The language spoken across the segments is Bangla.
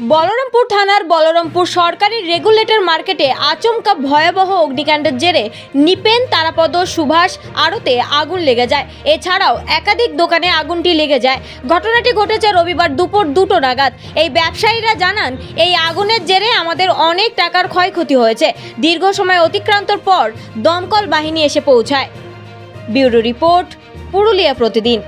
বলরামপুর থানার বলরামপুর সরকারি রেগুলেটর মার্কেটে আচমকা ভয়াবহ অগ্নিকাণ্ডের জেরে নিপেন, তারাপদ, সুভাষ আড়তে আগুন লেগে যায়। এছাড়াও একাধিক দোকানে আগুনটি লেগে যায়। ঘটনাটি ঘটেছে রবিবার দুপুর দুটো নাগাদ। এই ব্যবসায়ীরা জানান, এই আগুনের জেরে আমাদের অনেক টাকার ক্ষয়ক্ষতি হয়েছে। দীর্ঘ সময় অতিক্রান্তর পর দমকল বাহিনী এসে পৌঁছায়। ব্যুরো রিপোর্ট, পুরুলিয়া প্রতিদিন।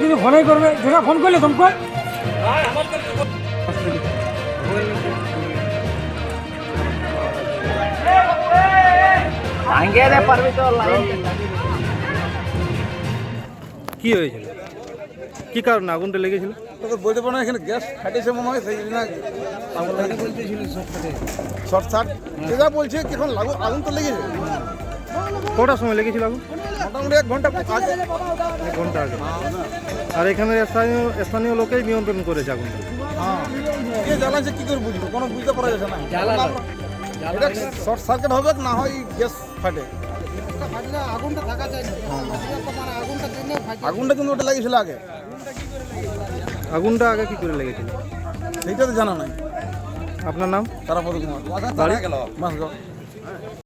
কিছু ফোনই করবে যেটা ফোন করলে তুমি কর কি হয়েছিল? কি কারণে আগুনটা লেগেছিল? তো তো বলতে পারো না এখানে গ্যাস ফাটেছে মনে হয় সেই জন্য শর্ট সার্ট। যেটা বলছে কি এখন লাগু আগুন তো লেগেছে? কটার সময় লেগেছিল আগুন? মোটামুটি এক ঘণ্টা আগে। এক ঘণ্টা আগে। আর এখানে স্থানীয় স্থানীয় লোকেই নিয়ন্ত্রণ করেছে আগুন হ্যাঁ। কে জ্বালাচ্ছে কি করে বুঝব? কোনো বুঝতে পারা যাচ্ছে না। এটা শর্ট সার্কিট হবে না হয় গ্যাস ফাটে। আগুনটা কিন্তু ওটা লেগেছিল আগে। আগুনটা আগে কি করে লেগেছিল সেইটা তো জানা নাই। আপনার নাম? তারাপদ কুমার। বাড়ি? মাসগাঁও।